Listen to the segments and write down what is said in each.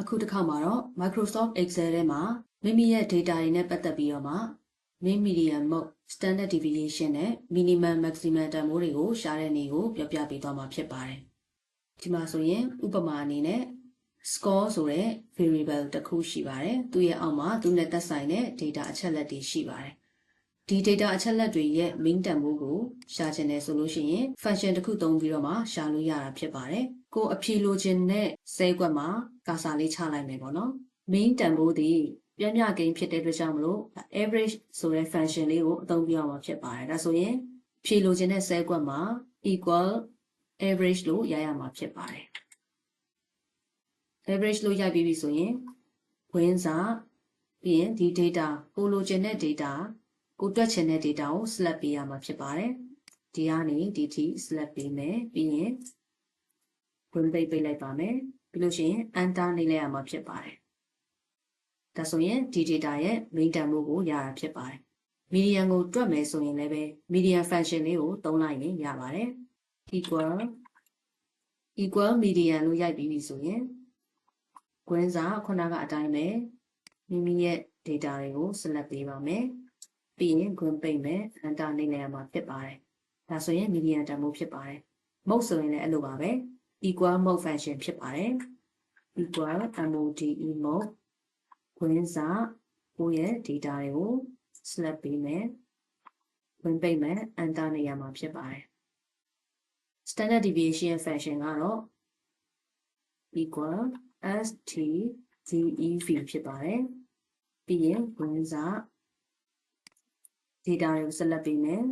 အခုတစ်ခါမှာတော့ Microsoft Excel ထဲမှာမိမိရဲ့ data တွေနဲ့ပတ်သက်ပြီးတော့မှ mean median mode standard deviation နဲ့ minimum maximum တန်ဖိုးတွေကိုရှားတဲ့နည်းကိုပြောပြပေးသွားမှာဖြစ်ပါတယ်ဒီမှာဆိုရင်ဥပမာအနေနဲ့ score ဆိုတဲ့ variable တစ်ခုရှိပါတယ်သူရဲ့အောက်မှာသူနဲ့သက်ဆိုင်တဲ့ data အချက်လက်တွေရှိပါတယ် ဒီ data အချက်လက်တွေရဲ့ mean တန်ဖိုးကိုရှာချင်တယ်ဆိုလို့ရှိရင် function တစ်ခုသုံးပြီးတော့မှရှာလို့ရတာဖြစ်ပါတယ်ကိုအဖြေလိုချင်တဲ့စဲကွက်မှာကာစာလေးချလိုက်မယ်ပေါ့နော် mean တန်ဖိုးသည်ပြပြကိန်းဖြစ်တဲ့အတွက်ကြောင့်မလို့ average ဆိုတဲ့ function လေးကိုအသုံးပြရမှာဖြစ်ပါတယ်ဒါဆိုရင်ဖြေလိုချင်တဲ့စဲကွက်မှာ equal average လို့ရရမှာဖြစ်ပါတယ် average လို့ရိုက်ပြီးပြီဆိုရင်ဝင်းစာပြီးရင်ဒီ data ကိုလိုချင်တဲ့ data ကိုတွက်ချင်တဲ့ data ကို select ပေးရမှာဖြစ်ပါတယ်ဒီကနေဒီထိ select ပေးမယ်ပြီးရင်ဝင်ပိတ်ပိတ်လိုက်ပါမယ်ပြီးလို့ရှိရင် enter နေလိုက်ရမှာဖြစ်ပါတယ်ဒါဆိုရင်ဒီ data ရဲ့ main တန်ဖိုးကိုရတာဖြစ်ပါတယ် median ကိုတွက်မယ်ဆိုရင်လည်းပဲ median function လေးကိုသုံးလိုက်ရင်ရပါတယ် equal equal median လို့ရိုက်ပြီးပြီဆိုရင်ကွင်းစာခုနကအတိုင်းပဲမိမိရဲ့ data တွေကို select ပေးပါမယ် ပြီးရင် group ပိတ်မယ် enter နေလိုက်ရမှာဖြစ်ပါတယ်ဒါဆိုရင် median တန်ဖိုးဖြစ်ပါတယ် mode ဆိုရင်လည်းအဲ့လိုပါပဲ equal mode function ဖြစ်ပါတယ် equal mode mode ခွင်းစာကိုယ့်ရဲ့ data တွေကို select ပေးမယ်ဝင်ပိတ်မယ် enter နေရမှာဖြစ်ပါတယ် standard deviation function ကတော့ equal stdev ဖြစ်ပါတယ်ပြီးရင်ခွင်းစာ data တွေကို select ပေးမယ်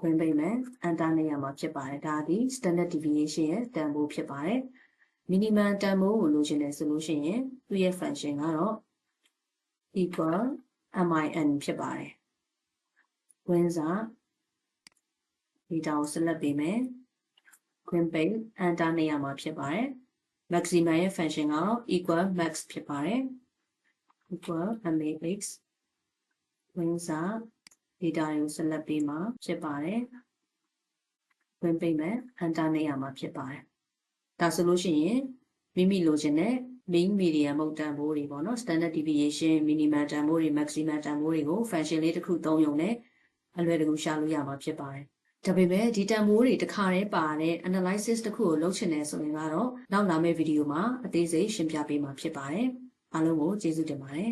ခွင့်ပေးမယ် enter နေရမှာဖြစ်ပါတယ်ဒါဒီ standard deviation ရဲ့တန်ဖိုးဖြစ်ပါတယ် minimum တန်ဖိုးကိုလိုချင်တယ်ဆိုလို့ရှိရင်သူ့ရဲ့ function ကတော့ equal min ဖြစ်ပါတယ်ဝင်စာ data ကို select ပေးမယ်ခွင့်ပေး enter နေရမှာဖြစ်ပါတယ် maximum ရဲ့ function ကတော့ equal max ဖြစ်ပါတယ် equal max ဝင်စာ data တွေကို select ပေးမှာဖြစ်ပါတယ်ဝင်ပေးမယ် enter နေရမှာဖြစ်ပါတယ်ဒါဆိုလို့ရှိရင်မိမိလိုချင်တဲ့ main median မုတ်တန်ဖိုးတွေပေါ့နော် standard deviation minimum တန်ဖိုးတွေ maximum တန်ဖိုးတွေကို function လေးတစ်ခုသုံးရုံနဲ့အလွယ်တကူရှာလို့ရမှာဖြစ်ပါတယ်ဒါပေမဲ့ဒီတန်ဖိုးတွေတစ်ခါတည်းပါတဲ့ analysis တစ်ခုကိုလုပ်ချင်တယ်ဆိုရင်ကတော့နောက်လာမယ့်ဗီဒီယိုမှာအသေးစိတ်ရှင်းပြပေးမှာဖြစ်ပါတယ်အားလုံးကိုကျေးဇူးတင်ပါတယ်